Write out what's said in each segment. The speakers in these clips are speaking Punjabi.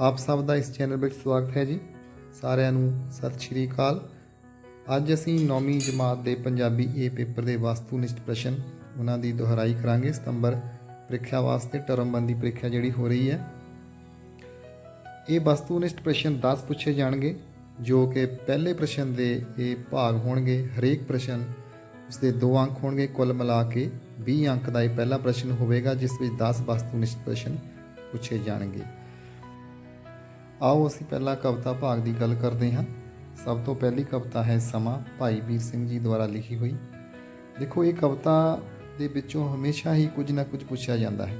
ਆਪ ਸਭ ਦਾ ਇਸ ਚੈਨਲ ਵਿੱਚ ਸਵਾਗਤ ਹੈ ਜੀ। ਸਾਰਿਆਂ ਨੂੰ ਸਤਿ ਸ਼੍ਰੀ ਅਕਾਲ। ਅੱਜ ਅਸੀਂ 9ਵੀਂ ਜਮਾਤ ਦੇ ਪੰਜਾਬੀ ਏ ਪੇਪਰ ਦੇ ਵਸਤੂਨਿਸ਼ਟ ਪ੍ਰਸ਼ਨ ਉਹਨਾਂ ਦੀ ਦੁਹਰਾਈ ਕਰਾਂਗੇ। ਸਤੰਬਰ ਪ੍ਰੀਖਿਆ ਵਾਸਤੇ ਟਰਮਬੰਦੀ ਪ੍ਰੀਖਿਆ ਜਿਹੜੀ ਹੋ ਰਹੀ ਹੈ। ਇਹ ਵਸਤੂਨਿਸ਼ਟ ਪ੍ਰਸ਼ਨ 10 ਪੁੱਛੇ ਜਾਣਗੇ, ਜੋ ਕਿ ਪਹਿਲੇ ਪ੍ਰਸ਼ਨ ਦੇ ਇਹ ਭਾਗ ਹੋਣਗੇ। ਹਰੇਕ ਪ੍ਰਸ਼ਨ ਉਸ ਦੇ 2 ਅੰਕ ਹੋਣਗੇ। ਕੁੱਲ ਮਿਲਾ ਕੇ 20 ਅੰਕ ਦਾ ਇਹ ਪਹਿਲਾ ਪ੍ਰਸ਼ਨ ਹੋਵੇਗਾ, ਜਿਸ ਵਿੱਚ 10 ਵਸਤੂਨਿਸ਼ਟ ਪ੍ਰਸ਼ਨ ਪੁੱਛੇ ਜਾਣਗੇ। ਆਓ ਅਸੀਂ ਪਹਿਲਾਂ ਕਵਿਤਾ ਭਾਗ ਦੀ ਗੱਲ ਕਰਦੇ ਹਾਂ। ਸਭ ਤੋਂ ਪਹਿਲੀ ਕਵਿਤਾ ਹੈ ਸਮਾਂ, ਭਾਈ ਵੀਰ ਸਿੰਘ ਜੀ ਦੁਆਰਾ ਲਿਖੀ ਹੋਈ। ਦੇਖੋ, ਇਹ ਕਵਿਤਾ ਦੇ ਵਿੱਚੋਂ ਹਮੇਸ਼ਾ ਹੀ ਕੁਝ ਨਾ ਕੁਝ ਪੁੱਛਿਆ ਜਾਂਦਾ ਹੈ।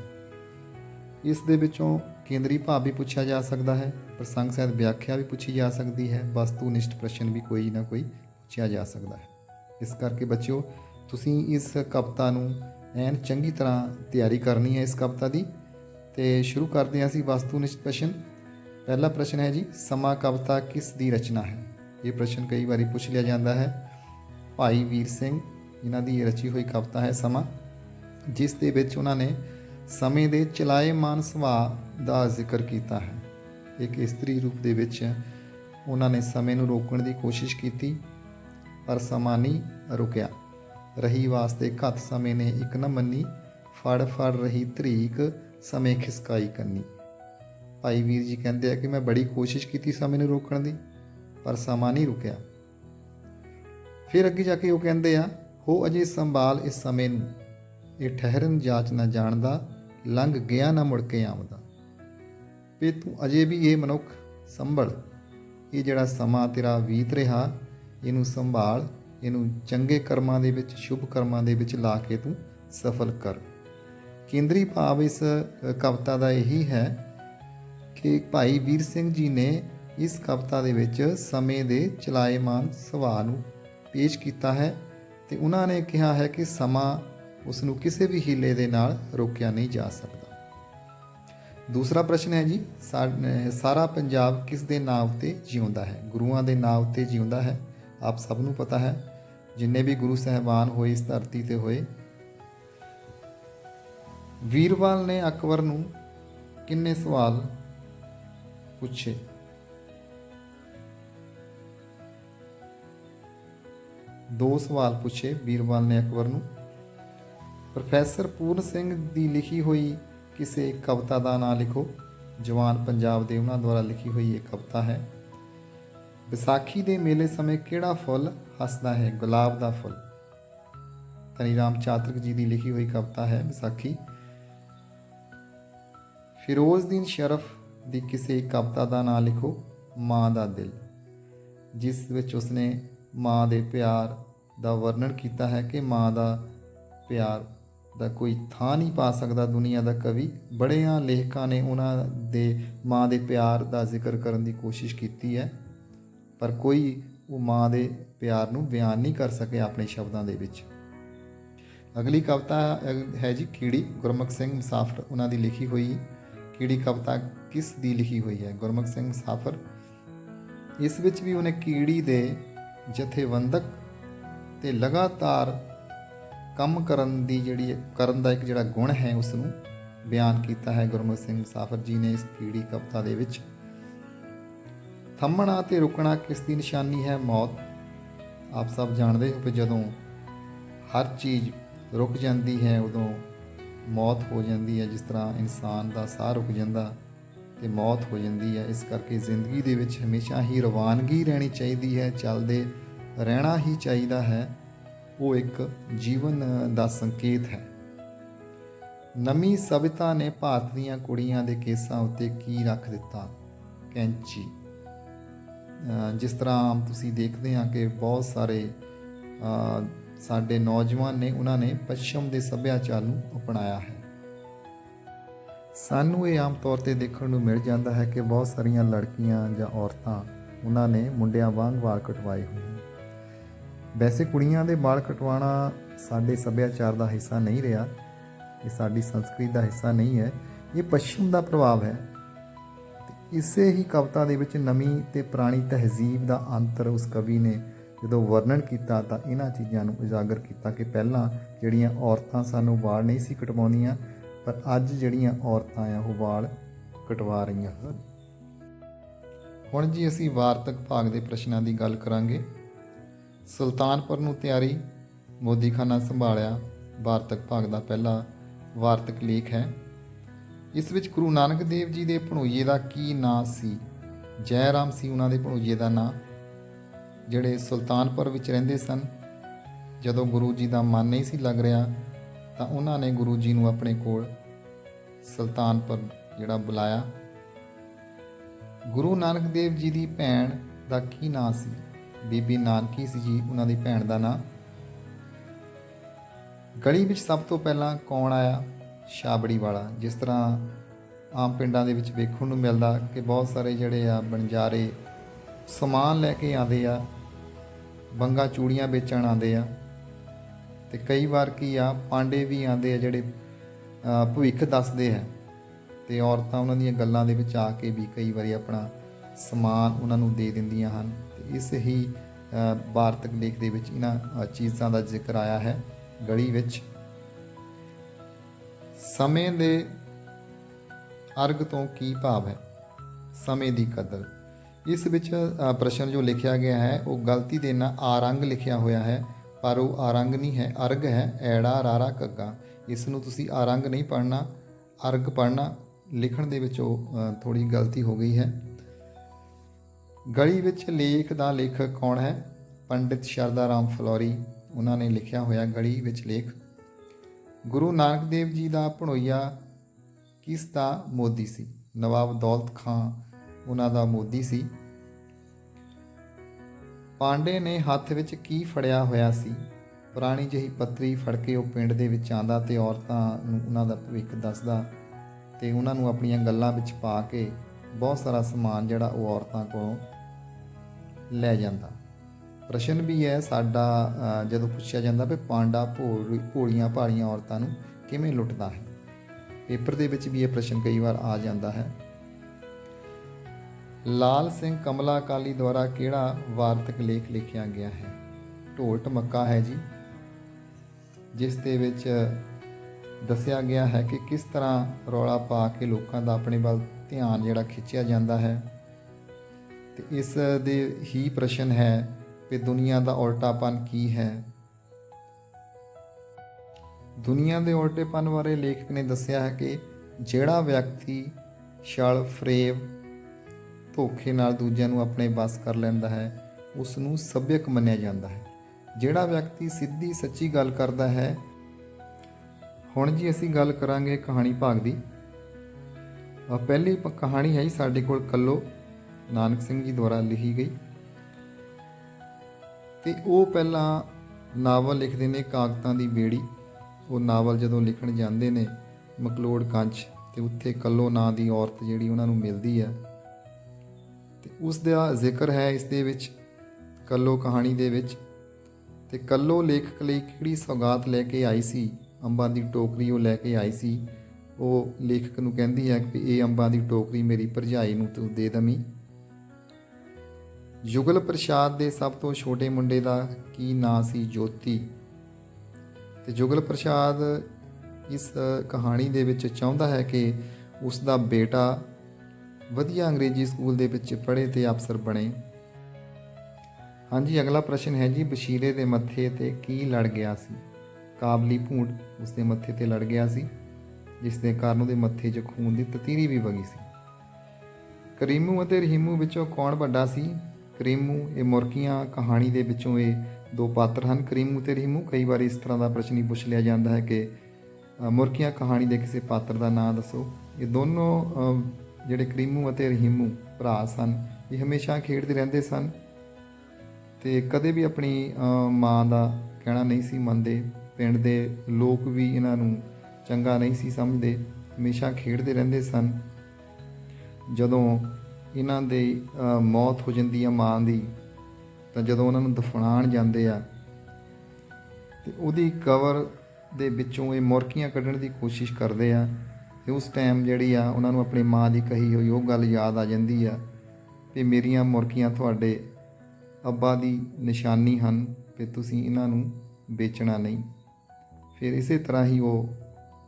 ਇਸ ਦੇ ਵਿੱਚੋਂ ਕੇਂਦਰੀ ਭਾਵ ਵੀ ਪੁੱਛਿਆ ਜਾ ਸਕਦਾ ਹੈ, ਪ੍ਰਸੰਗ ਸਹਿਤ ਵਿਆਖਿਆ ਵੀ ਪੁੱਛੀ ਜਾ ਸਕਦੀ ਹੈ, ਵਸਤੂਨਿਸ਼ਟ ਪ੍ਰਸ਼ਨ ਵੀ ਕੋਈ ਨਾ ਕੋਈ ਪੁੱਛਿਆ ਜਾ ਸਕਦਾ ਹੈ। ਇਸ ਕਰਕੇ ਬੱਚਿਓ, ਤੁਸੀਂ ਇਸ ਕਵਿਤਾ ਨੂੰ ਐਨ ਚੰਗੀ ਤਰ੍ਹਾਂ ਤਿਆਰੀ ਕਰਨੀ ਹੈ ਇਸ ਕਵਿਤਾ ਦੀ। ਤੇ ਸ਼ੁਰੂ ਕਰਦੇ ਹਾਂ ਅਸੀਂ ਵਸਤੂਨਿਸ਼ਟ ਪ੍ਰਸ਼ਨ। ਪਹਿਲਾ ਪ੍ਰਸ਼ਨ ਹੈ ਜੀ, ਸਮਾਂ, ਕਵਿਤਾ ਕਿਸ ਦੀ ਰਚਨਾ ਹੈ? ਇਹ ਪ੍ਰਸ਼ਨ ਕਈ ਵਾਰੀ ਪੁੱਛ ਲਿਆ ਜਾਂਦਾ ਹੈ। ਭਾਈ ਵੀਰ ਸਿੰਘ ਇਹਨਾਂ ਦੀ ਰਚੀ ਹੋਈ ਕਵਿਤਾ ਹੈ ਸਮਾਂ, ਜਿਸ ਦੇ ਵਿੱਚ ਉਹਨਾਂ ਨੇ ਸਮੇਂ ਦੇ ਚਲਾਏ ਮਾਨ ਸੁਭਾਅ ਦਾ ਜ਼ਿਕਰ ਕੀਤਾ ਹੈ। ਇੱਕ ਇਸਤਰੀ ਰੂਪ ਦੇ ਵਿੱਚ ਉਹਨਾਂ ਨੇ ਸਮੇਂ ਨੂੰ ਰੋਕਣ ਦੀ ਕੋਸ਼ਿਸ਼ ਕੀਤੀ, ਪਰ ਸਮਾਂ ਨਹੀਂ ਰੁਕਿਆ। ਰਹੀ ਵਾਸਤੇ ਘੱਤ ਸਮੇਂ ਨੇ ਇੱਕ ਨਾ ਮੰਨੀ ਫੜ ਫੜ ਰਹੀ ਧਰੀਕ ਸਮੇਂ ਖਿਸਕਾਈ ਕਰਨੀ ਭਾਈ ਵੀਰ ਜੀ ਕਹਿੰਦੇ ਆ ਕਿ ਮੈਂ ਬੜੀ ਕੋਸ਼ਿਸ਼ ਕੀਤੀ ਸਮੇਂ ਨੂੰ ਰੋਕਣ ਦੀ ਪਰ ਸਮਾਂ ਨਹੀਂ ਰੁਕਿਆ। ਫਿਰ ਅੱਗੇ ਜਾ ਕੇ ਉਹ ਕਹਿੰਦੇ ਆ ਹੋ ਅਜੇ ਸੰਭਾਲ ਇਸ ਸਮੇਂ ਨੂੰ ਇਹ ਠਹਿਰਨ ਜਾਚ ਨਾ ਜਾਣਦਾ ਲੰਘ ਗਿਆ ਨਾ ਮੁੜ ਕੇ ਆਉਂਦਾ। ਵੀ ਤੂੰ ਅਜੇ ਵੀ ਇਹ ਮਨੁੱਖ ਸੰਭਲ ਇਹ ਜਿਹੜਾ ਸਮਾਂ ਤੇਰਾ ਬੀਤ ਰਿਹਾ ਇਹਨੂੰ ਸੰਭਾਲ ਇਹਨੂੰ ਚੰਗੇ ਕਰਮਾਂ ਦੇ ਵਿੱਚ ਸ਼ੁਭ ਕਰਮਾਂ ਦੇ ਵਿੱਚ ਲਾ ਕੇ ਤੂੰ ਸਫਲ ਕਰ। ਕੇਂਦਰੀ ਭਾਵ ਇਸ ਅ, ਕਵਿਤਾ ਦਾ ਇਹੀ ਹੈ ਕਿ ਭਾਈ ਵੀਰ ਸਿੰਘ ਜੀ ਨੇ ਇਸ ਕਵਿਤਾ ਦੇ ਵਿੱਚ ਸਮੇਂ ਦੇ ਚਲਾਏਮਾਨ ਸੁਭਾਅ ਨੂੰ ਪੇਸ਼ ਕੀਤਾ ਹੈ ਤੇ ਉਹਨਾਂ ਨੇ ਕਿਹਾ ਹੈ ਕਿ ਸਮਾਂ ਉਸ ਨੂੰ ਕਿਸੇ ਵੀ ਹੀਲੇ ਦੇ ਨਾਲ ਰੋਕਿਆ ਨਹੀਂ ਜਾ ਸਕਦਾ। ਦੂਸਰਾ ਪ੍ਰਸ਼ਨ ਹੈ ਜੀ ਸਾ- ਸਾਰਾ ਪੰਜਾਬ ਕਿਸ ਦੇ ਨਾਮ ਉੱਤੇ ਜਿਉਂਦਾ ਹੈ? ਗੁਰੂਆਂ ਦੇ ਨਾਮ ਉੱਤੇ ਜਿਉਂਦਾ ਹੈ, ਆਪ ਸਭ ਨੂੰ ਪਤਾ ਹੈ। ਜਿੰਨੇ ਵੀ ਗੁਰੂ ਸਹਿਬਾਨ ਹੋਏ ਇਸ ਧਰਤੀ ਤੇ ਹੋਏ। ਵੀਰਵਾਲ ਨੇ ਅਕਬਰ ਨੂੰ ਕਿੰਨੇ ਸਵਾਲ ਪੁੱਛੇ ਦੋ ਸਵਾਲ ਪੁੱਛੇ ਵੀਰਵਾਲ ਨੇ ਅਕਬਰ ਨੂੰ। ਪ੍ਰੋਫੈਸਰ ਪੂਰਨ ਸਿੰਘ ਦੀ ਲਿਖੀ ਹੋਈ ਕਿਸੇ ਕਵਿਤਾ ਦਾ ਨਾਂ ਲਿਖੋ। ਜਵਾਨ ਪੰਜਾਬ ਦੇ ਉਹਨਾਂ ਦੁਆਰਾ ਲਿਖੀ ਹੋਈ ਇਹ ਕਵਿਤਾ ਹੈ। ਵਿਸਾਖੀ ਦੇ ਮੇਲੇ ਸਮੇਂ ਕਿਹੜਾ ਫੁੱਲ ਹੱਸਦਾ ਹੈ? ਗੁਲਾਬ ਦਾ ਫੁੱਲ। ਧਨੀ ਰਾਮ ਚਾਤਰਕ ਜੀ ਦੀ ਲਿਖੀ ਹੋਈ ਕਵਿਤਾ ਹੈ ਵਿਸਾਖੀ। ਫਿਰੋਜ਼ਦੀਨ ਸ਼ਰਫ ਦੀ ਕਿਸੇ ਕਵਿਤਾ ਦਾ ਨਾਂ ਲਿਖੋ, ਮਾਂ ਦਾ ਦਿਲ। ਜਿਸ ਵਿੱਚ ਉਸਨੇ ਮਾਂ ਦੇ ਪਿਆਰ ਦਾ ਵਰਣਨ ਕੀਤਾ ਹੈ ਕਿ ਮਾਂ ਦਾ ਪਿਆਰ ਦਾ ਕੋਈ ਥਾਂ ਨਹੀਂ ਪਾ ਸਕਦਾ ਦੁਨੀਆ ਦਾ ਕਵੀ। ਬੜਿਆਂ ਲੇਖਕਾਂ ਨੇ ਉਹਨਾਂ ਦੇ ਮਾਂ ਦੇ ਪਿਆਰ ਦਾ ਜ਼ਿਕਰ ਕਰਨ ਦੀ ਕੋਸ਼ਿਸ਼ ਕੀਤੀ ਹੈ, ਪਰ ਕੋਈ ਉਹ ਮਾਂ ਦੇ ਪਿਆਰ ਨੂੰ ਬਿਆਨ ਨਹੀਂ ਕਰ ਸਕੇ ਆਪਣੇ ਸ਼ਬਦਾਂ ਦੇ ਵਿੱਚ। ਅਗਲੀ ਕਵਿਤਾ ਹੈ ਜੀ ਕੀੜੀ, ਗੁਰਮੁਖ ਸਿੰਘ ਮੁਸਾਫਰ, ਉਹਨਾਂ ਦੀ ਲਿਖੀ ਹੋਈ ਕੀੜੀ ਕਵਿਤਾ ਕਿਸ ਦੀ ਲਿਖੀ ਹੋਈ ਹੈ? ਗੁਰਮੁਖ ਸਿੰਘ ਮੁਸਾਫਰ ਇਸ ਵਿੱਚ ਵੀ ਉਹਨੇ ਕੀੜੀ ਦੇ ਜਥੇਬੰਦਕ ਤੇ ਲਗਾਤਾਰ ਕੰਮ ਕਰਨ ਦੀ ਜਿਹੜੀ ਕਰਨ ਦਾ ਇੱਕ ਜਿਹੜਾ ਗੁਣ ਹੈ ਉਸ ਨੂੰ ਬਿਆਨ ਕੀਤਾ ਹੈ ਗੁਰਮੁਖ ਸਿੰਘ ਮੁਸਾਫਰ ਜੀ ਨੇ ਇਸ ਕੀੜੀ ਕਵਿਤਾ ਦੇ ਵਿੱਚ। ਥੰਮਣਾ ਤੇ ਰੁਕਣਾ ਕਿਸ ਦੀ ਨਿਸ਼ਾਨੀ ਹੈ? ਮੌਤ। ਆਪ ਸਭ ਜਾਣਦੇ ਹੋ ਕਿ ਜਦੋਂ ਹਰ ਚੀਜ਼ ਰੁਕ ਜਾਂਦੀ ਹੈ, ਉਦੋਂ ਮੌਤ ਹੋ ਜਾਂਦੀ ਹੈ, ਜਿਸ ਤਰ੍ਹਾਂ ਇਨਸਾਨ ਦਾ ਸਾਹ ਰੁਕ ਜਾਂਦਾ। ਤੇ ਮੌਤ ਹੋ ਜਾਂਦੀ ਹੈ। ਇਸ ਕਰਕੇ ਜ਼ਿੰਦਗੀ ਦੇ ਵਿੱਚ ਹਮੇਸ਼ਾ ਹੀ ਰਵਾਨਗੀ ਰਹਿਣੀ ਚਾਹੀਦੀ ਹੈ। ਚੱਲਦੇ ਰਹਿਣਾ ਹੀ ਚਾਹੀਦਾ ਹੈ। ਉਹ ਇੱਕ ਜੀਵਨ ਦਾ ਸੰਕੇਤ ਹੈ। ਨਵੀਂ ਸਭਿਤਾ ਨੇ ਭਾਰਤ ਦੀਆਂ ਕੁੜੀਆਂ ਦੇ ਕੇਸਾਂ ਉੱਤੇ ਕੀ ਰੱਖ ਦਿੱਤਾ? ਕੈਂਚੀ। ਜਿਸ ਤਰ੍ਹਾਂ ਤੁਸੀਂ ਦੇਖਦੇ ਹਾਂ ਕਿ ਬਹੁਤ ਸਾਰੇ ਸਾਡੇ ਨੌਜਵਾਨ ਨੇ, ਉਹਨਾਂ ਨੇ ਪੱਛਮ ਦੇ ਸੱਭਿਆਚਾਰ ਨੂੰ ਅਪਣਾਇਆ ਹੈ। ਸਾਨੂੰ ਇਹ ਆਮ ਤੌਰ ਤੇ ਦੇਖਣ ਨੂੰ ਮਿਲ ਜਾਂਦਾ ਹੈ ਕਿ ਬਹੁਤ ਸਾਰੀਆਂ ਲੜਕੀਆਂ ਜਾਂ ਔਰਤਾਂ ਉਹਨਾਂ ਨੇ ਮੁੰਡਿਆਂ ਵਾਂਗ ਵਾਲ ਕਟਵਾਏ ਹੋਏ ਹਨ ਵੈਸੇ ਕੁੜੀਆਂ ਦੇ ਵਾਲ ਕਟਵਾਉਣਾ ਸਾਡੇ ਸੱਭਿਆਚਾਰ ਦਾ ਹਿੱਸਾ ਨਹੀਂ ਰਿਹਾ। ਇਹ ਸਾਡੀ ਸੰਸਕ੍ਰਿਤੀ ਦਾ ਹਿੱਸਾ ਨਹੀਂ ਹੈ। ਇਹ ਪੱਛਮ ਦਾ ਪ੍ਰਭਾਵ ਹੈ। ਇਸੇ ਹੀ ਕਵਿਤਾ ਦੇ ਵਿੱਚ ਨਵੀਂ ਤੇ ਪੁਰਾਣੀ ਤਹਿਜ਼ੀਬ ਦਾ ਅੰਤਰ ਉਸ ਕਵੀ ਨੇ ਜਦੋਂ ਵਰਣਨ ਕੀਤਾ ਤਾਂ ਇਹਨਾਂ ਚੀਜ਼ਾਂ ਨੂੰ ਉਜਾਗਰ ਕੀਤਾ ਕਿ ਪਹਿਲਾਂ ਜਿਹੜੀਆਂ ਔਰਤਾਂ ਸਾਨੂੰ ਵਾਲ ਨਹੀਂ ਸੀ ਕਟਵਾਉਂਦੀਆਂ ਪਰ ਅੱਜ ਜਿਹੜੀਆਂ ਔਰਤਾਂ ਆ, ਉਹ ਵਾਲ ਕਟਵਾ ਰਹੀਆਂ ਹਨ। ਹੁਣ ਜੀ ਅਸੀਂ ਵਾਰਤਕ ਭਾਗ ਦੇ ਪ੍ਰਸ਼ਨਾਂ ਦੀ ਗੱਲ ਕਰਾਂਗੇ। ਸੁਲਤਾਨਪੁਰ ਨੂੰ ਤਿਆਰੀ ਮੋਦੀਖਾਨਾ ਸੰਭਾਲਿਆ ਵਾਰਤਕ ਭਾਗ ਦਾ ਪਹਿਲਾ ਵਾਰਤਕ ਲੇਖ ਹੈ। ਇਸ ਵਿੱਚ ਗੁਰੂ ਨਾਨਕ ਦੇਵ ਜੀ ਦੇ ਭਣੋਈਏ ਦਾ ਕੀ ਨਾਂ ਸੀ? ਜੈ ਰਾਮ ਸੀ ਉਹਨਾਂ ਦੇ ਭਣੋਈਏ ਦਾ ਨਾਂ। ਜਿਹੜੇ ਸੁਲਤਾਨਪੁਰ ਵਿੱਚ ਰਹਿੰਦੇ ਸਨ, ਜਦੋਂ ਗੁਰੂ ਜੀ ਦਾ ਮਨ ਨਹੀਂ ਸੀ ਲੱਗ ਰਿਹਾ ਤਾਂ ਉਹਨਾਂ ਨੇ ਗੁਰੂ ਜੀ ਨੂੰ ਆਪਣੇ ਕੋਲ ਸੁਲਤਾਨਪੁਰ ਜਿਹੜਾ ਬੁਲਾਇਆ। ਗੁਰੂ ਨਾਨਕ ਦੇਵ ਜੀ ਦੀ ਭੈਣ ਦਾ ਕੀ ਨਾਂ ਸੀ? ਬੀਬੀ ਨਾਨਕੀ ਸੀ ਜੀ, ਉਹਨਾਂ ਦੀ ਭੈਣ ਦਾ ਨਾਂ। ਗਲੀ ਵਿੱਚ ਸਭ ਤੋਂ ਪਹਿਲਾਂ ਕੌਣ ਆਇਆ? ਛਾਬੜੀ ਵਾਲਾ। ਜਿਸ ਤਰ੍ਹਾਂ ਆਮ ਪਿੰਡਾਂ ਦੇ ਵਿੱਚ ਵੇਖਣ ਨੂੰ ਮਿਲਦਾ ਕਿ ਬਹੁਤ ਸਾਰੇ ਜਿਹੜੇ ਆ ਬਣਜਾਰੇ ਸਮਾਨ ਲੈ ਕੇ ਆਉਂਦੇ ਆ, ਬੰਗਾ ਚੂੜੀਆਂ ਵੇਚਣ ਆਉਂਦੇ ਆ। ਤੇ ਕਈ ਵਾਰ ਕੀ ਆ ਪਾਂਡੇ ਵੀ ਆਉਂਦੇ ਆ ਜਿਹੜੇ ਭਵਿੱਖ ਦੱਸਦੇ ਆ। ਤੇ ਔਰਤਾਂ ਉਹਨਾਂ ਦੀਆਂ ਗੱਲਾਂ ਦੇ ਵਿੱਚ ਆ ਕੇ ਵੀ ਕਈ ਵਾਰੀ ਆਪਣਾ ਸਮਾਨ ਉਹਨਾਂ ਨੂੰ ਦੇ ਦਿੰਦੀਆਂ ਹਨ। ਤੇ ਇਸ ਹੀ ਅ, ਵਾਰਤਕ ਲੇਖ ਦੇ ਵਿੱਚ ਇਹਨਾਂ ਚੀਜ਼ਾਂ ਦਾ ਜ਼ਿਕਰ ਆਇਆ ਹੈ ਗਲੀ ਵਿੱਚ। ਸਮੇਂ ਦੇ ਅਰਗ ਤੋਂ ਕੀ ਭਾਵ ਹੈ? ਸਮੇਂ ਦੀ ਕਦਰ। ਇਸ ਵਿੱਚ ਪ੍ਰਸ਼ਨ ਜੋ ਲਿਖਿਆ ਗਿਆ ਹੈ ਉਹ ਗਲਤੀ ਦੇ ਨਾਲ ਆਰੰਗ ਲਿਖਿਆ ਹੋਇਆ ਹੈ। ਪਰ ਉਹ ਆਰੰਗ ਨਹੀਂ ਹੈ, ਅਰਗ ਹੈ, ਐੜਾ ਰਾਰਾ ਕੱਗਾ ਇਸ ਨੂੰ ਤੁਸੀਂ ਆਰੰਗ ਨਹੀਂ ਪੜ੍ਹਨਾ, ਅਰਗ ਪੜ੍ਹਨਾ। ਲਿਖਣ ਦੇ ਵਿੱਚ ਉਹ ਥੋੜੀ ਗਲਤੀ ਹੋ ਗਈ ਹੈ। ਗਲੀ ਵਿੱਚ ਲੇਖ ਦਾ ਲੇਖਕ ਕੌਣ ਹੈ? ਪੰਡਿਤ ਸ਼ਰਦਾ ਰਾਮ ਫਲੋਰੀ। ਉਹਨਾਂ ਨੇ ਲਿਖਿਆ ਹੋਇਆ ਗਲੀ ਵਿੱਚ ਲੇਖ। ਗੁਰੂ ਨਾਨਕ ਦੇਵ ਜੀ ਦਾ ਭਣੋਈਆ ਕਿਸ ਦਾ? ਮੋਦੀ ਸੀ। ਨਵਾਬ ਦੌਲਤ ਖਾਂ, ਉਹਨਾਂ ਦਾ ਮੋਦੀ ਸੀ। ਪਾਂਡੇ ਨੇ ਹੱਥ ਵਿੱਚ ਕੀ ਫੜਿਆ ਹੋਇਆ ਸੀ? ਪੁਰਾਣੀ ਜਿਹੀ ਪੱਤਰੀ ਫੜ ਕੇ ਉਹ ਪਿੰਡ ਦੇ ਵਿੱਚ ਆਂਦਾ ਤੇ ਔਰਤਾਂ ਨੂੰ ਉਹਨਾਂ ਦਾ ਭਵਿੱਖ ਦੱਸਦਾ ਤੇ ਉਹਨਾਂ ਨੂੰ ਆਪਣੀਆਂ ਗੱਲਾਂ ਵਿੱਚ ਪਾ ਕੇ ਬਹੁਤ ਸਾਰਾ ਸਮਾਨ ਜਿਹੜਾ ਉਹ ਔਰਤਾਂ ਕੋਲੋਂ ਲੈ ਜਾਂਦਾ। ਪ੍ਰਸ਼ਨ ਵੀ ਹੈ ਸਾਡਾ ਜਦੋਂ ਪੁੱਛਿਆ ਜਾਂਦਾ ਵੀ ਪਾਂਡਾ ਭੋਲ, ਭੋਲੀਆਂ ਭਾਲੀਆਂ ਔਰਤਾਂ ਨੂੰ ਕਿਵੇਂ ਲੁੱਟਦਾ ਹੈ? ਪੇਪਰ ਦੇ ਵਿੱਚ ਵੀ ਇਹ ਪ੍ਰਸ਼ਨ ਕਈ ਵਾਰ ਆ ਜਾਂਦਾ ਹੈ। ਲਾਲ ਸਿੰਘ ਕਮਲਾ ਕਾਲੀ ਦੁਆਰਾ ਕਿਹੜਾ ਵਾਰਤਕ ਲੇਖ ਲਿਖਿਆ ਗਿਆ ਹੈ? ਢੋਲ ਢਮੱਕਾ ਹੈ ਜੀ। ਜਿਸ ਦੇ ਵਿੱਚ ਦੱਸਿਆ ਗਿਆ ਹੈ ਕਿ ਕਿਸ ਤਰ੍ਹਾਂ ਰੌਲਾ ਪਾ ਕੇ ਲੋਕਾਂ ਦਾ ਆਪਣੇ ਵੱਲ ਧਿਆਨ ਜਿਹੜਾ ਖਿੱਚਿਆ ਜਾਂਦਾ ਹੈ। ਤੇ ਇਸ ਦੇ ਹੀ ਪ੍ਰਸ਼ਨ ਹੈ ਕਿ ਦੁਨੀਆ ਦਾ ਉਲਟਾਪਨ ਕੀ ਹੈ? ਦੁਨੀਆ ਦੇ ਉਲਟੇਪਨ ਬਾਰੇ ਲੇਖਕ ਨੇ ਦੱਸਿਆ ਹੈ ਕਿ ਜਿਹੜਾ ਵਿਅਕਤੀ ਛਲ, ਫਰੇਬ ਧੋਖੇ ਨਾਲ ਦੂਜਿਆਂ ਨੂੰ ਆਪਣੇ ਵੱਸ ਕਰ ਲੈਂਦਾ ਹੈ ਉਸ ਨੂੰ ਸੱਭਿਅਕ ਮੰਨਿਆ ਜਾਂਦਾ ਹੈ। ਜਿਹੜਾ ਵਿਅਕਤੀ ਸਿੱਧੀ ਸੱਚੀ ਗੱਲ ਕਰਦਾ ਹੈ, ਹੁਣ ਜੀ ਅਸੀਂ ਗੱਲ ਕਰਾਂਗੇ ਕਹਾਣੀ ਭਾਗ ਦੀ। ਪਹਿਲੀ ਪ- ਕਹਾਣੀ ਹੈ ਜੀ ਸਾਡੇ ਕੋਲ ਕੱਲੋ, ਨਾਨਕ ਸਿੰਘ ਜੀ ਦੁਆਰਾ ਲਿਖੀ ਗਈ। ਤੇ ਉਹ ਪਹਿਲਾਂ ਨਾਵਲ ਲਿਖਦੇ ਨੇ ਕਾਗਤਾਂ ਦੀ ਬੇੜੀ। ਉਹ ਨਾਵਲ ਜਦੋਂ ਲਿਖਣ ਜਾਂਦੇ ਨੇ ਮਕਲੋੜ ਕੰਚ ਤੇ ਉੱਥੇ ਕੱਲੋ ਨਾਂ ਦੀ ਔਰਤ ਜਿਹੜੀ ਉਹਨਾਂ ਨੂੰ ਮਿਲਦੀ ਹੈ ਤੇ ਉਸ ਦਾ ਜ਼ਿਕਰ ਹੈ ਇਸ ਦੇ ਵਿੱਚ, ਕੱਲੋ ਕਹਾਣੀ ਦੇ ਵਿੱਚ। ਤੇ ਕੱਲੋ ਲੇਖਕ ਲਈ ਕਿਹੜੀ ਸੌਗਾਤ ਲੈ ਕੇ ਆਈ ਸੀ? ਅੰਬਾਂ ਦੀ ਟੋਕਰੀ ਉਹ ਲੈ ਕੇ ਆਈ ਸੀ। ਉਹ ਲੇਖਕ ਨੂੰ ਕਹਿੰਦੀ ਹੈ ਕਿ ਇਹ ਅੰਬਾਂ ਦੀ ਟੋਕਰੀ ਮੇਰੀ ਭਰਜਾਈ ਨੂੰ ਤੂੰ ਦੇ ਦਵੀਂ। ਯੁਗਲ ਪ੍ਰਸ਼ਾਦ ਦੇ ਸਭ ਤੋਂ ਛੋਟੇ ਮੁੰਡੇ ਦਾ ਕੀ ਨਾਂ ਸੀ ਜੋਤੀ? ਤੇ ਜੁਗਲ ਪ੍ਰਸ਼ਾਦ ਇਸ ਕਹਾਣੀ ਦੇ ਵਿੱਚ ਚਾਹੁੰਦਾ ਹੈ ਕਿ ਉਸ ਦਾ ਬੇਟਾ ਵਧੀਆ ਅੰਗਰੇਜ਼ੀ ਸਕੂਲ ਦੇ ਵਿੱਚ ਪੜ੍ਹੇ ਤੇ ਅਫਸਰ ਬਣੇ। ਹਾਂਜੀ, ਅਗਲਾ ਪ੍ਰਸ਼ਨ ਹੈ ਜੀ ਬਸ਼ੀਰੇ ਦੇ ਮੱਥੇ ਤੇ ਕੀ ਲੜ ਗਿਆ ਸੀ? ਕਾਬਲੀ ਭੂੰਡ ਉਸਦੇ ਮੱਥੇ ਤੇ ਲੜ ਗਿਆ ਸੀ ਜਿਸ ਦੇ ਕਾਰਨ ਉਹਦੇ ਮੱਥੇ 'ਚ ਖੂਨ ਦੀ ਤਤੀਰੀ ਵੀ ਵਗੀ ਸੀ। ਕਰੀਮੂ ਅਤੇ ਰਹੀਮੂ ਵਿੱਚੋਂ ਕੌਣ ਵੱਡਾ ਸੀ? ਕਰੀਮੂ, ਇਹ ਮੁਰਕੀਆਂ ਕਹਾਣੀ ਦੇ ਵਿੱਚੋਂ ਇਹ ਦੋ ਪਾਤਰ ਹਨ, ਕਰੀਮੂ ਤੇ ਰਹੀਮੂ। ਕਈ ਵਾਰ ਇਸ ਤਰ੍ਹਾਂ ਦਾ ਪ੍ਰਸ਼ਨ ਹੀ ਪੁੱਛ ਲਿਆ ਜਾਂਦਾ ਹੈ ਕਿ ਮੁਰਕੀਆਂ ਕਹਾਣੀ ਦੇ ਕਿਸੇ ਪਾਤਰ ਦਾ ਨਾਮ ਦੱਸੋ। ਇਹ ਦੋਨੋਂ ਜਿਹੜੇ ਕਰੀਮੂ ਅਤੇ ਰਹੀਮੂ ਭਰਾ ਸਨ, ਇਹ ਹਮੇਸ਼ਾ ਖੇਡਦੇ ਰਹਿੰਦੇ ਸਨ ਤੇ ਕਦੇ ਵੀ ਆਪਣੀ ਮਾਂ ਦਾ ਕਹਿਣਾ ਨਹੀਂ ਸੀ ਮੰਨਦੇ। ਪਿੰਡ ਦੇ ਲੋਕ ਵੀ ਇਹਨਾਂ ਨੂੰ ਚੰਗਾ ਨਹੀਂ ਸੀ ਸਮਝਦੇ, ਹਮੇਸ਼ਾ ਖੇਡਦੇ ਰਹਿੰਦੇ ਸਨ। ਜਦੋਂ ਇਹਨਾਂ ਦੀ ਮੌਤ ਹੋ ਜਾਂਦੀ ਆ ਮਾਂ ਦੀ, ਤਾਂ ਜਦੋਂ ਉਹਨਾਂ ਨੂੰ ਦਫਨਾਉਣ ਜਾਂਦੇ ਆ, ਤੇ ਉਹਦੀ ਕਵਰ ਦੇ ਵਿੱਚੋਂ ਇਹ ਮੁਰਕੀਆਂ ਕੱਢਣ ਦੀ ਕੋਸ਼ਿਸ਼ ਕਰਦੇ ਆ। ਤੇ ਉਸ ਟਾਈਮ ਜਿਹੜੀ ਆ, ਉਹਨਾਂ ਨੂੰ ਆਪਣੀ ਮਾਂ ਦੀ ਕਹੀ ਹੋਈ, ਉਹ ਗੱਲ ਯਾਦ ਆ ਜਾਂਦੀ ਆ ਕਿ ਮੇਰੀਆਂ ਮੁਰਕੀਆਂ ਤੁਹਾਡੇ ਅੱਬਾ ਦੀ ਨਿਸ਼ਾਨੀ ਹਨ ਕਿ ਤੁਸੀਂ ਇਹਨਾਂ ਨੂੰ ਵੇਚਣਾ ਨਹੀਂ। ਫਿਰ ਇਸੇ ਤਰ੍ਹਾਂ ਹੀ ਉਹ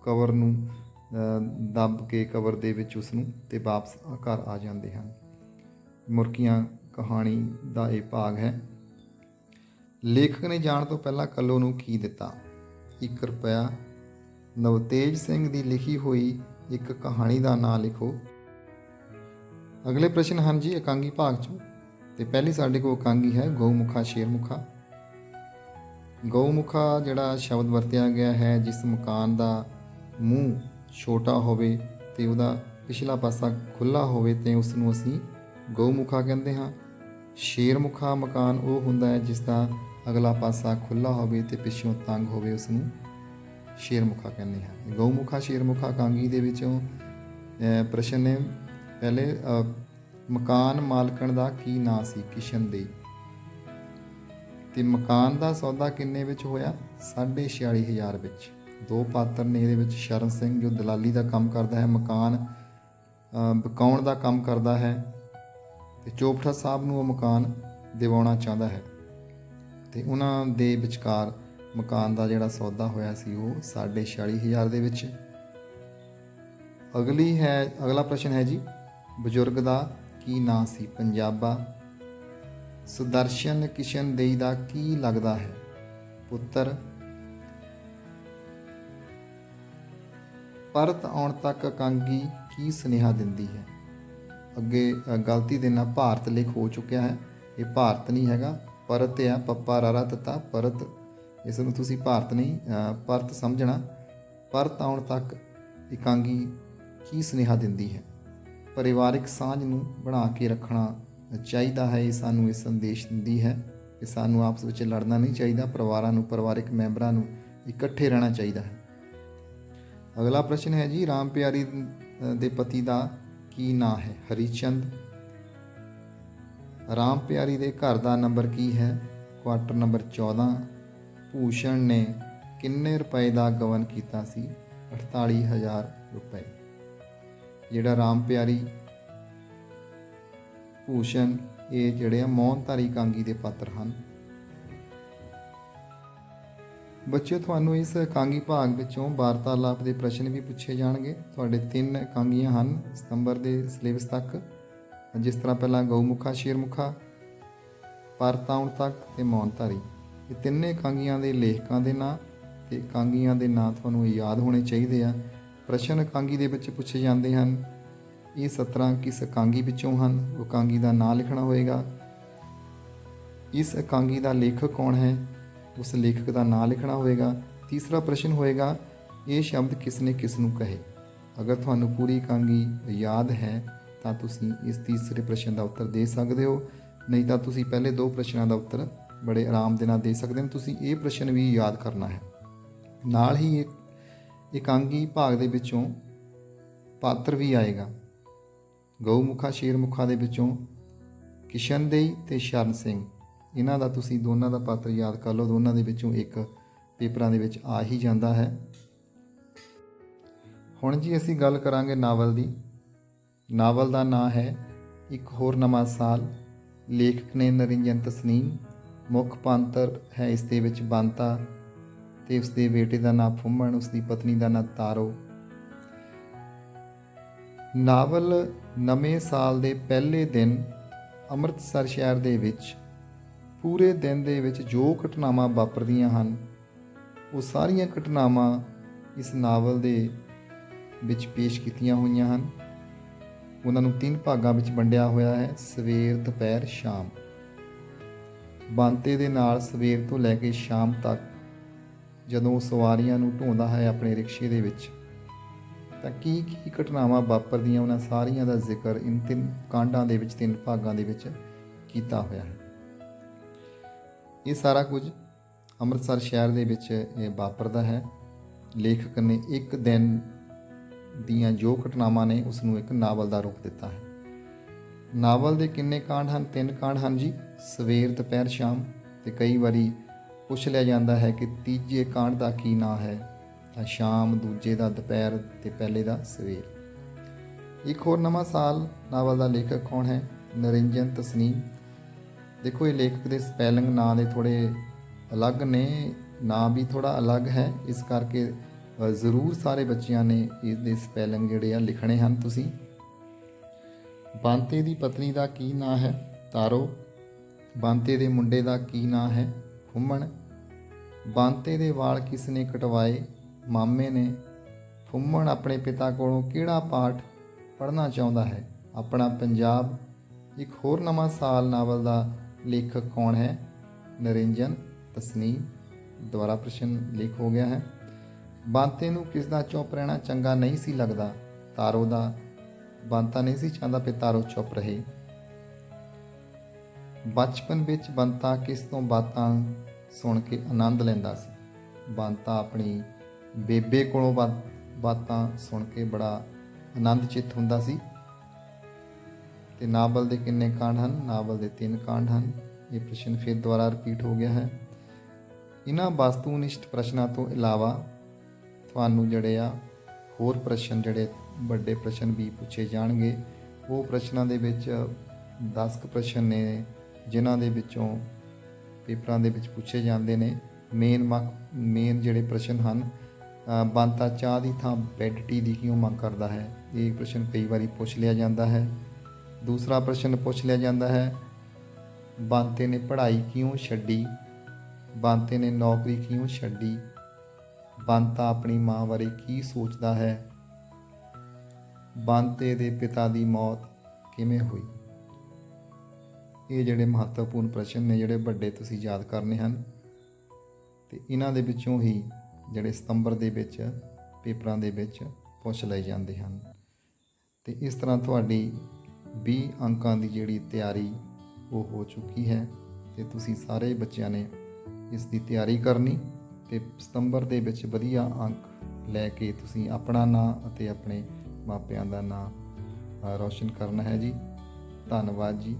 ਕਵਰ ਨੂੰ ਦੱਬ ਕੇ ਕਵਰ ਦੇ ਵਿੱਚ ਉਸ ਨੂੰ ਤੇ ਵਾਪਸ ਘਰ ਆ ਜਾਂਦੇ ਹਨ। ਮੁਰਕੀਆਂ ਕਹਾਣੀ ਦਾ ਇਹ ਭਾਗ ਹੈ। ਲੇਖਕ ਨੇ ਜਾਣ ਤੋਂ ਪਹਿਲਾਂ ਕੱਲੋ ਨੂੰ ਕੀ ਦਿੱਤਾ? 1 ਰੁਪਇਆ ਨਵਤੇਜ ਸਿੰਘ ਦੀ ਲਿਖੀ ਹੋਈ ਇੱਕ ਕਹਾਣੀ ਦਾ ਨਾਂ ਲਿਖੋ। ਅਗਲੇ ਪ੍ਰਸ਼ਨ ਹਨ ਜੀ, ਇਕਾਂਗੀ ਭਾਗ ਚੋਂ। ਤੇ ਪਹਿਲੀ ਸਾਡੇ ਕੋਲ ਇਕਾਂਗੀ ਹੈ, ਗਊਮੁਖਾ, ਸ਼ੇਰਮੁਖਾ। ਗਊਮੁਖਾ ਜਿਹੜਾ ਸ਼ਬਦ ਵਰਤਿਆ ਗਿਆ ਹੈ, ਜਿਸ ਮਕਾਨ ਦਾ ਮੂੰਹ ਛੋਟਾ ਹੋਵੇ ਤੇ ਉਹਦਾ ਪਿਛਲਾ ਪਾਸਾ ਖੁੱਲਾ ਹੋਵੇ ਤੇ ਉਸ ਨੂੰ ਅਸੀਂ ਗਊਮੁਖਾ ਕਹਿੰਦੇ ਹਾਂ। ਸ਼ੇਰਮੁਖਾ ਮਕਾਨ ਉਹ ਹੁੰਦਾ ਹੈ ਜਿਸ ਦਾ ਅਗਲਾ ਪਾਸਾ ਖੁੱਲਾ ਹੋਵੇ ਤੇ ਪਿੱਛੋਂ ਤੰਗ ਹੋਵੇ ਉਸ ਨੂੰ ਸ਼ੇਰਮੁਖਾ ਕਹਿੰਦੇ ਹਾਂ। ਗਊਮੁਖਾ ਸ਼ੇਰਮੁਖਾ ਕਾਂਗੀ ਦੇ ਵਿੱਚੋਂ ਪ੍ਰਸ਼ਨ ਨੇ ਪਹਿਲੇ ਮਕਾਨ ਮਾਲਕਣ ਦਾ ਕੀ ਨਾਂ ਸੀ? ਕਿਸ਼ਨ ਦੇ। ਤੇ ਮਕਾਨ ਦਾ ਸੌਦਾ ਕਿੰਨੇ ਵਿੱਚ ਹੋਇਆ? 46500 ਵਿੱਚ। ਦੋ ਪਾਤਰ ਨੇ ਇਹਦੇ ਵਿੱਚ ਸ਼ਰਨ ਸਿੰਘ, ਜੋ ਦਲਾਲੀ ਦਾ ਕੰਮ ਕਰਦਾ ਹੈ, ਮਕਾਨ ਬਕਾਉਣ ਦਾ ਕੰਮ ਕਰਦਾ ਹੈ, ਤੇ ਚੋਪੜਾ ਸਾਹਿਬ ਨੂੰ ਉਹ ਮਕਾਨ ਦਿਵਾਉਣਾ ਚਾਹੁੰਦਾ ਹੈ। ਤੇ ਉਹਨਾਂ ਦੇ ਵਿਚਕਾਰ ਮਕਾਨ ਦਾ ਜਿਹੜਾ ਸੌਦਾ ਹੋਇਆ ਸੀ ਉਹ 46500 ਦੇ ਵਿੱਚ। ਅਗਲੀ ਹੈ, ਅਗਲਾ ਪ੍ਰਸ਼ਨ ਹੈ ਜੀ, ਬਜ਼ੁਰਗ ਦਾ ਕੀ ਨਾਂ ਸੀ? ਪੰਜਾਬਾ। ਸੁਦਰਸ਼ਨ ਕਿਸ਼ਨ ਦੇਈ ਦਾ ਕੀ ਲੱਗਦਾ ਹੈ? ਪੁੱਤਰ। ਪਰਤ ਆਉਣ ਤੱਕ ਇਕਾਂਗੀ ਕੀ ਸੁਨੇਹਾ ਦਿੰਦੀ ਹੈ? ਅੱਗੇ ਗਲਤੀ ਦੇ ਨਾਲ ਭਾਰਤ ਲਿਖ ਹੋ ਚੁੱਕਿਆ ਹੈ। ਇਹ ਭਾਰਤ ਨਹੀਂ ਹੈਗਾ, ਪਰਤ ਹੈ ਪੱਪਾ ਰਾਰਾ ਤਤਾ, ਪਰਤ ਇਸ ਨੂੰ ਤੁਸੀਂ ਭਾਰਤ ਨਹੀਂ ਪਰਤ ਸਮਝਣਾ। ਪਰਤ ਆਉਣ ਤੱਕ ਇਕਾਂਗੀ ਕੀ ਸੁਨੇਹਾ ਦਿੰਦੀ ਹੈ? ਪਰਿਵਾਰਿਕ ਸਾਂਝ ਨੂੰ ਬਣਾ ਕੇ ਰੱਖਣਾ ਚਾਹੀਦਾ ਹੈ, ਇਹ ਸਾਨੂੰ ਇਹ ਸੰਦੇਸ਼ ਦਿੰਦੀ ਹੈ ਕਿ ਸਾਨੂੰ ਆਪਸ ਵਿੱਚ ਲੜਨਾ ਨਹੀਂ ਚਾਹੀਦਾ, ਪਰਿਵਾਰਾਂ ਨੂੰ, ਪਰਿਵਾਰਿਕ ਮੈਂਬਰਾਂ ਨੂੰ ਇਕੱਠੇ ਰਹਿਣਾ ਚਾਹੀਦਾ ਹੈ। ਅਗਲਾ ਪ੍ਰਸ਼ਨ ਹੈ ਜੀ, ਰਾਮ ਪਿਆਰੀ ਦੇ ਪਤੀ ਦਾ ਕੀ ਨਾਂ ਹੈ? ਹਰੀਚੰਦ। ਰਾਮ ਪਿਆਰੀ ਦੇ ਘਰ ਦਾ ਨੰਬਰ ਕੀ ਹੈ? ਕੁਆਟਰ ਨੰਬਰ 14 ਭੂਸ਼ਣ ਨੇ ਕਿੰਨੇ ਰੁਪਏ ਦਾ ਗਵਨ ਕੀਤਾ ਸੀ? 48000 ਰੁਪਏ। ਜਿਹੜਾ ਰਾਮ ਪਿਆਰੀ ਭੂਸ਼ਣ, ਇਹ ਜਿਹੜੇ ਆ ਮੌਨਧਾਰੀ ਕਾਂਗੀ ਦੇ ਪਾਤਰ ਹਨ। ਬੱਚਿਓ, ਤੁਹਾਨੂੰ ਇਸ ਕਾਂਗੀ ਭਾਗ ਵਿੱਚੋਂ ਵਾਰਤਾਲਾਪ ਦੇ ਪ੍ਰਸ਼ਨ ਵੀ ਪੁੱਛੇ ਜਾਣਗੇ। ਤੁਹਾਡੇ ਤਿੰਨ ਕਾਂਗੀਆਂ ਹਨ ਸਤੰਬਰ ਦੇ ਸਿਲੇਬਸ ਤੱਕ। ਜਿਸ ਤਰ੍ਹਾਂ ਪਹਿਲਾਂ ਗਊਮੁਖਾ, ਸ਼ੇਰਮੁਖਾ, ਪਰਤਾਉਣ ਤੱਕ ਤੇ ਮੌਨਧਾਰੀ ਇਹ ਤਿੰਨੇ ਕਾਂਗੀਆਂ ਦੇ ਲੇਖਕਾਂ ਦੇ ਨਾਂ ਤੇ ਕਾਂਗੀਆਂ ਦੇ ਨਾਂ ਤੁਹਾਨੂੰ ਯਾਦ ਹੋਣੇ ਚਾਹੀਦੇ ਆ। ਪ੍ਰਸ਼ਨ ਕਾਂਗੀ ਦੇ ਵਿੱਚ ਪੁੱਛੇ ਜਾਂਦੇ ਹਨ, ਇਹ 17 ਕਿਸ ਕਾਂਗੀ ਵਿੱਚੋਂ ਹਨ? ਉਹ ਇਕਾਂਗੀ ਦਾ ਨਾਂ ਲਿਖਣਾ ਹੋਏਗਾ। ਇਸ ਇਕਾਂਗੀ ਦਾ ਲੇਖਕ ਕੌਣ ਹੈ? ਉਸ ਲੇਖਕ ਦਾ ਨਾਂ ਲਿਖਣਾ ਹੋਏਗਾ। ਤੀਸਰਾ ਪ੍ਰਸ਼ਨ ਹੋਏਗਾ, ਇਹ ਸ਼ਬਦ ਕਿਸ ਨੇ ਕਿਸ ਨੂੰ ਕਹੇ? ਅਗਰ ਤੁਹਾਨੂੰ ਪੂਰੀ ਇਕਾਂਗੀ ਯਾਦ ਹੈ, ਤਾਂ ਤੁਸੀਂ ਇਸ ਤੀਸਰੇ ਪ੍ਰਸ਼ਨ ਦਾ ਉੱਤਰ ਦੇ ਸਕਦੇ ਹੋ। ਨਹੀਂ ਤਾਂ ਤੁਸੀਂ ਪਹਿਲੇ ਦੋ ਪ੍ਰਸ਼ਨਾਂ ਦਾ ਉੱਤਰ ਬੜੇ ਆਰਾਮ ਦੇ ਨਾਲ ਦੇ ਸਕਦੇ ਹੋ। ਤੁਸੀਂ ਇਹ ਪ੍ਰਸ਼ਨ ਵੀ ਯਾਦ ਕਰਨਾ ਹੈ। ਨਾਲ ਹੀ ਇੱਕ ਇਕਾਂਗੀ ਭਾਗ ਦੇ ਵਿੱਚੋਂ ਪਾਤਰ ਵੀ ਆਏਗਾ। ਗਊਮੁਖਾ, ਸ਼ੇਰਮੁਖਾ ਦੇ ਵਿੱਚੋਂ ਕਿਸ਼ਨ ਦੇਈ ਤੇ ਸ਼ਰਨ ਸਿੰਘ। ਇਹਨਾਂ ਦਾ ਤੁਸੀਂ ਦੋਨਾਂ ਦਾ ਪਾਤਰ ਯਾਦ ਕਰ ਲਓ। ਦੋਨਾਂ ਦੇ ਵਿੱਚੋਂ ਇੱਕ ਪੇਪਰਾਂ ਦੇ ਵਿੱਚ ਆ ਹੀ ਜਾਂਦਾ ਹੈ। ਹੁਣ ਜੀ ਅਸੀਂ ਗੱਲ ਕਰਾਂਗੇ ਨਾਵਲ ਦੀ। ਨਾਵਲ ਦਾ ਨਾਂ ਹੈ, ਇੱਕ ਹੋਰ ਨਵਾਂ ਸਾਲ, ਲੇਖਕ ਨੇ ਨਰਿੰਜਨ ਤਸਨੀਮ ਮੁੱਖ ਪਾਤਰ ਹੈ ਇਸ ਦੇ ਵਿੱਚ ਬੰਤਾ ਤੇ ਉਸ ਦੇ ਬੇਟੇ ਦਾ ਨਾਮ ਫੁੰਮਣ, ਉਸ ਦੀ ਪਤਨੀ ਦਾ ਨਾਮ ਤਾਰੋ। ਨਾਵਲ ਨਵੇਂ ਸਾਲ ਦੇ ਪਹਿਲੇ ਦਿਨ ਅੰਮ੍ਰਿਤਸਰ ਸ਼ਹਿਰ ਦੇ ਵਿੱਚ ਪੂਰੇ ਦਿਨ ਦੇ ਵਿੱਚ ਜੋ ਘਟਨਾਵਾਂ ਵਾਪਰਦੀਆਂ ਹਨ, ਉਹ ਸਾਰੀਆਂ ਘਟਨਾਵਾਂ ਇਸ ਨਾਵਲ ਦੇ ਵਿੱਚ ਪੇਸ਼ ਕੀਤੀਆਂ ਹੋਈਆਂ ਹਨ। ਉਹਨਾਂ ਨੂੰ ਤਿੰਨ ਭਾਗਾਂ ਵਿੱਚ ਵੰਡਿਆ ਹੋਇਆ ਹੈ, ਸਵੇਰ, ਦੁਪਹਿਰ, ਸ਼ਾਮ। ਬਾਂਤੇ ਦੇ ਨਾਲ ਸਵੇਰ ਤੋਂ ਲੈ ਕੇ ਸ਼ਾਮ ਤੱਕ ਜਦੋਂ ਸਵਾਰੀਆਂ ਨੂੰ ਢੋਂਦਾ ਹੈ ਆਪਣੇ ਰਿਕਸ਼ੇ ਦੇ ਵਿੱਚ, ਤਾਂ ਕੀ ਕੀ ਘਟਨਾਵਾਂ ਵਾਪਰਦੀਆਂ ਉਹਨਾਂ ਸਾਰੀਆਂ ਦਾ ਜ਼ਿਕਰ ਇਨ ਤਿੰਨ ਕਾਂਡਾਂ ਦੇ ਵਿੱਚ, ਤਿੰਨ ਭਾਗਾਂ ਦੇ ਵਿੱਚ ਕੀਤਾ ਹੋਇਆ ਹੈ। ਇਹ ਸਾਰਾ ਕੁਝ ਅੰਮ੍ਰਿਤਸਰ ਸ਼ਹਿਰ ਦੇ ਵਿੱਚ, ਇਹ ਵਾਪਰਦਾ ਹੈ। ਲੇਖਕ ਨੇ ਇੱਕ ਦਿਨ ਦੀਆਂ ਜੋ ਘਟਨਾਵਾਂ ਨੇ ਉਸ ਨੂੰ ਇੱਕ ਨਾਵਲ ਦਾ ਰੂਪ ਦਿੱਤਾ ਹੈ। ਨਾਵਲ ਦੇ ਕਿੰਨੇ ਕਾਂਡ ਹਨ? ਤਿੰਨ ਕਾਂਡ ਹਨ ਜੀ। ਸਵੇਰ, ਦੁਪਹਿਰ, ਸ਼ਾਮ ਤੇ ਕਈ ਵਾਰੀ ਪੁੱਛ ਲਿਆ ਜਾਂਦਾ ਹੈ ਕਿ ਤੀਜੇ ਕਾਂਡ ਦਾ ਕੀ ਨਾਂ ਹੈ। ਤਾਂ ਸ਼ਾਮ, ਦੂਜੇ ਦਾ, ਦੁਪਹਿਰ ਤੇ ਪਹਿਲੇ ਦਾ, ਸਵੇਰ। ਇੱਕ ਹੋਰ ਨਵਾਂ ਸਾਲ ਨਾਵਲ ਦਾ ਲੇਖਕ ਕੌਣ ਹੈ? ਨਰਿੰਜਨ ਤਸਨੀਮ। ਦੇਖੋ, ਇਹ ਲੇਖਕ ਦੇ ਸਪੈਲਿੰਗ ਨਾਂ ਦੇ ਥੋੜੇ ਅਲੱਗ ਨੇ। ਨਾਂ ਵੀ ਥੋੜਾ ਅਲੱਗ ਹੈ। ਇਸ ਕਰਕੇ ਜ਼ਰੂਰ ਸਾਰੇ ਬੱਚਿਆਂ ਨੇ ਇਸ ਦੇ ਸਪੈਲਿੰਗ ਜਿਹੜੇ ਆ ਲਿਖਣੇ ਹਨ ਤੁਸੀਂ। ਬਾਂਤੇ ਦੀ ਪਤਨੀ ਦਾ ਕੀ ਨਾਂ ਹੈ? ਤਾਰੋ। ਬਾਂਤੇ ਦੇ ਮੁੰਡੇ ਦਾ ਕੀ ਨਾਂ ਹੈ? ਫੁੰਮਣ ਬਾਂਤੇ ਦੇ ਵਾਲ ਕਿਸ ਨੇ ਕਟਵਾਏ? ਮਾਮੇ ਨੇ। ਫੁੰਮਣ ਆਪਣੇ ਪਿਤਾ ਕੋਲੋਂ ਕਿਹੜਾ ਪਾਠ ਪੜ੍ਹਨਾ ਚਾਹੁੰਦਾ ਹੈ? ਆਪਣਾ ਪੰਜਾਬ। ਇੱਕ ਹੋਰ ਨਵਾਂ ਸਾਲ ਨਾਵਲ ਦਾ ਲੇਖਕ ਕੌਣ ਹੈ? ਨਰਿੰਜਨ ਤਸਨੀਮ। ਦੁਆਰਾ ਪ੍ਰਸ਼ਨ ਲੇਖ ਹੋ ਗਿਆ ਹੈ। ਬਾਂਤੇ ਨੂੰ ਕਿਸ ਦਾ ਚੁੱਪ ਰਹਿਣਾ ਚੰਗਾ ਨਹੀਂ ਸੀ ਲੱਗਦਾ? ਤਾਰੋ ਦਾ ਬੰਤਾ ਨਹੀਂ ਸੀ ਚਾਹੁੰਦਾ ਕਿ ਤਾਰੋ ਚੁੱਪ ਰਹੇ। ਬਚਪਨ ਵਿੱਚ ਬੰਤਾ ਕਿਸ ਤੋਂ ਬਾਤਾਂ ਸੁਣ ਕੇ ਆਨੰਦ ਲੈਂਦਾ ਸੀ। ਬੰਤਾ ਆਪਣੀ ਬੇਬੇ ਕੋਲੋਂ ਬਾਤਾਂ ਸੁਣ ਕੇ ਬੜਾ ਆਨੰਦ ਚਿੱਤ ਹੁੰਦਾ ਸੀ। ਤੇ ਨਾਵਲ ਦੇ ਕਿੰਨੇ ਕਾਂਡ ਹਨ? ਨਾਵਲ ਦੇ ਤਿੰਨ ਕਾਂਡ ਹਨ। ਇਹ ਪ੍ਰਸ਼ਨ ਫਿਰ ਦੁਬਾਰਾ ਰਿਪੀਟ ਹੋ ਗਿਆ ਹੈ। ਇਹਨਾਂ ਵਸਤੂਨਿਸ਼ਟ ਪ੍ਰਸ਼ਨਾਂ ਤੋਂ ਇਲਾਵਾ ਤੁਹਾਨੂੰ ਜਿਹੜੇ ਆ ਹੋਰ ਪ੍ਰਸ਼ਨ ਜਿਹੜੇ ਵੱਡੇ ਪ੍ਰਸ਼ਨ ਵੀ ਪੁੱਛੇ ਜਾਣਗੇ। ਉਹ ਪ੍ਰਸ਼ਨਾਂ ਦੇ ਵਿੱਚ 10 ਕੁ ਪ੍ਰਸ਼ਨ ਨੇ, ਜਿਨ੍ਹਾਂ ਦੇ ਵਿੱਚੋਂ ਪੇਪਰਾਂ ਦੇ ਵਿੱਚ ਪੁੱਛੇ ਜਾਂਦੇ ਨੇ। ਮੇਨ ਮੇਨ ਜਿਹੜੇ ਪ੍ਰਸ਼ਨ ਹਨ ਬੰਤਾ ਚਾਹ ਦੀ ਥਾਂ ਬੈੱਡ ਟੀ ਦੀ ਕਿਉਂ ਮੰਗ ਕਰਦਾ ਹੈ? ਇਹ ਪ੍ਰਸ਼ਨ ਕਈ ਵਾਰੀ ਪੁੱਛ ਲਿਆ ਜਾਂਦਾ ਹੈ। ਦੂਸਰਾ ਪ੍ਰਸ਼ਨ ਪੁੱਛ ਲਿਆ ਜਾਂਦਾ ਹੈ, ਬੰਤੇ ਨੇ ਪੜ੍ਹਾਈ ਕਿਉਂ ਛੱਡੀ? ਬੰਤੇ ਨੇ ਨੌਕਰੀ ਕਿਉਂ ਛੱਡੀ? ਬੰਤਾ ਆਪਣੀ ਮਾਂ ਬਾਰੇ ਕੀ ਸੋਚਦਾ ਹੈ? ਬੰਤੇ ਦੇ ਪਿਤਾ ਦੀ ਮੌਤ ਕਿਵੇਂ ਹੋਈ? ਇਹ ਜਿਹੜੇ ਮਹੱਤਵਪੂਰਨ ਪ੍ਰਸ਼ਨ ਨੇ ਜਿਹੜੇ ਵੱਡੇ ਤੁਸੀਂ ਯਾਦ ਕਰਨੇ ਹਨ ਤੇ ਇਹਨਾਂ ਦੇ ਵਿੱਚੋਂ ਹੀ ਜਿਹੜੇ ਸਤੰਬਰ ਦੇ ਵਿੱਚ ਪੇਪਰਾਂ ਦੇ ਵਿੱਚ ਪੁੱਛ ਲਏ ਜਾਂਦੇ ਹਨ। ਤੇ ਇਸ ਤਰ੍ਹਾਂ ਤੁਹਾਡੀ 20 ਅੰਕਾਂ ਦੀ ਜਿਹੜੀ ਤਿਆਰੀ ਉਹ ਹੋ ਚੁੱਕੀ ਹੈ ਤੇ ਤੁਸੀਂ ਸਾਰੇ ਬੱਚਿਆਂ ਨੇ ਇਸ ਦੀ ਤਿਆਰੀ ਕਰਨੀ ਤੇ ਸਤੰਬਰ ਦੇ ਵਿੱਚ ਵਧੀਆ ਅੰਕ ਲੈ ਕੇ ਤੁਸੀਂ ਆਪਣਾ ਨਾਂ ਅਤੇ ਆਪਣੇ ਮਾਪਿਆਂ ਦਾ ਨਾਂ ਰੌਸ਼ਨ ਕਰਨਾ ਹੈ ਜੀ। ਧੰਨਵਾਦ ਜੀ।